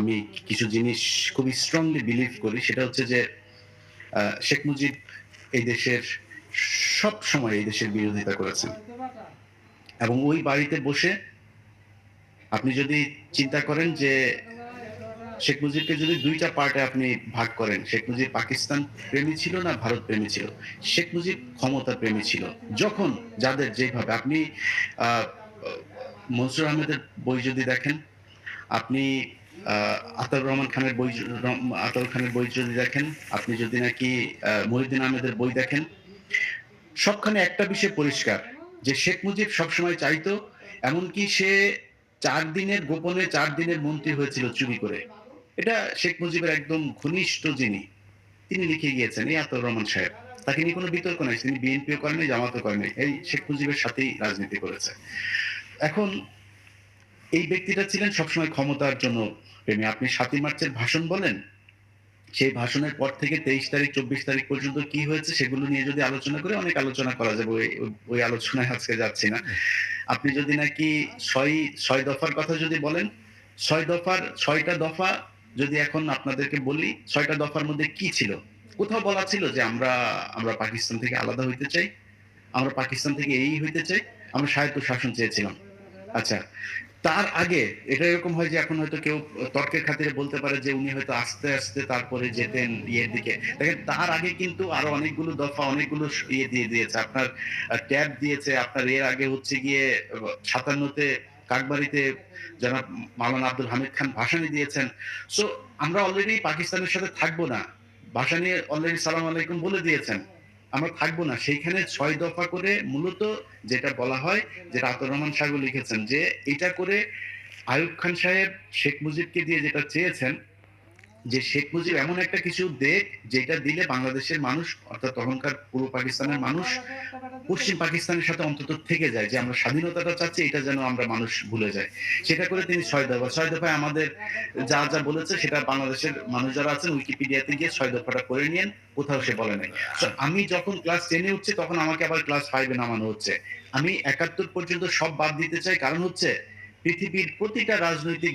আমি কিছু জিনিস খুবই স্ট্রংলি বিলিভ করি। সেটা হচ্ছে যে শেখ মুজিব এই দেশের সব সময় এই দেশের বিরোধিতা করেছেন। এবং ওই বাড়িতে বসে আপনি যদি চিন্তা করেন যে, শেখ মুজিবকে যদি দুইটা পার্টে আপনি ভাগ করেন, শেখ মুজিব পাকিস্তান প্রেমী ছিল না ভারত প্রেমী ছিল? শেখ মুজিব ক্ষমতা প্রেমী ছিল। যখন যাদের যেভাবে, আপনি মনসুর আহমেদের বই যদি দেখেন, আপনি আতাউর রহমান খানের বই আতাউর খানের বই যদি দেখেন, আপনি যদি নাকি মহিউদ্দিন আহমেদের বই দেখেন, সবখানে একটা বিষয় পরিষ্কার, যে শেখ মুজিব সবসময় চাইতো, এমনকি সে চার দিনের গোপনে চার দিনের মন্ত্রী হয়েছিল চুরি করে। এটা শেখ মুজিবের একদম ঘনিষ্ঠ যিনি, তিনি লিখে গিয়েছেন, এই আতাউর রহমান সাহেব। তাকে নিয়ে কোনো বিতর্ক নাই, তিনি বিএনপিও করেনি জামাতও করেনি এই শেখ মুজিবের সাথেই রাজনীতি করেছে। এখন, এই ব্যক্তিটা ছিলেন সবসময় ক্ষমতার জন্য প্রেমী আপনি সাতই মার্চের ভাষণ বলেন, সেই ভাষণের পর থেকে তেইশ তারিখ, চব্বিশ তারিখ পর্যন্ত কি হয়েছে সেগুলো নিয়ে যদি আলোচনা করে অনেক আলোচনা করা যাবে, ওই আলোচনায় আজকে যাচ্ছি না। আপনি যদি নাকি ছয় ছয় দফার কথা যদি বলেন, ছয় দফার, ছয়টা দফা যদি এখন আপনাদেরকে বলি, ছয়টা দফার মধ্যে কি ছিল? কোথাও বলা ছিল যে আমরা আমরা পাকিস্তান থেকে আলাদা হইতে চাই, আমরা পাকিস্তান থেকে এই হইতে চাই, আমরা স্বায়ত্ত শাসন চেয়েছিলাম। আচ্ছা তার আগে এটা এরকম হয় যে এখন হয়তো কেউ তর্কের খাতিরে বলতে পারে যে উনি হয়তো আস্তে আস্তে তারপরে যেতেন ইয়ের দিকে। দেখেন, তার আগে কিন্তু আরও অনেকগুলো দফা, অনেকগুলো ইয়ে দিয়ে দিয়েছে। আপনার ট্যাব দিয়েছে, আপনার এর আগে হচ্ছে গিয়ে সাতান্নতে কাকবাড়িতে যারা মাওলানা আব্দুল হামিদ খান ভাসানি দিয়েছেন। সো আমরা অলরেডি পাকিস্তানের সাথে থাকব না। ভাসানি অলরেডি সালাম আলাইকুম বলে দিয়েছেন। আমরা থাকব না। সেইখানে ছয় দফা করে মূলত যেটা বলা হয় যে আতর রহমান সাহেব লিখেছেন যে, এটা করে আয়ুব খান সাহেব, শেখ মুজিবকে দিয়ে যেটা চেয়েছেন যে শেখ মুজিব এমন একটা কিছু দেখ যেটা দিলে বাংলাদেশের মানুষ, অর্থাৎ তখনকার পূর্ব পাকিস্তানের মানুষ, পশ্চিম পাকিস্তানের সাথে অন্তত থেকে যায়, যে আমরা স্বাধীনতাটা চাচ্ছি, এটা যেন আমরা মানুষ ভুলে যায় সেটা করে তিনি ছয় দফা, ছয় দফায় আমাদের যা যা বলেছে, সেটা বাংলাদেশের মানুষ যারা আছেন উইকিপিডিয়াতে গিয়ে ছয় দফাটা করে নিয়েন, কোথাও সে বলে নাই। আমি যখন ক্লাস টেনে উঠছি, তখন আমাকে আবার ক্লাস ফাইভে নামানো হচ্ছে। আমি একাত্তর পর্যন্ত সব বাদ দিতে চাই, কারণ হচ্ছে পৃথিবীর প্রতিটা রাজনৈতিক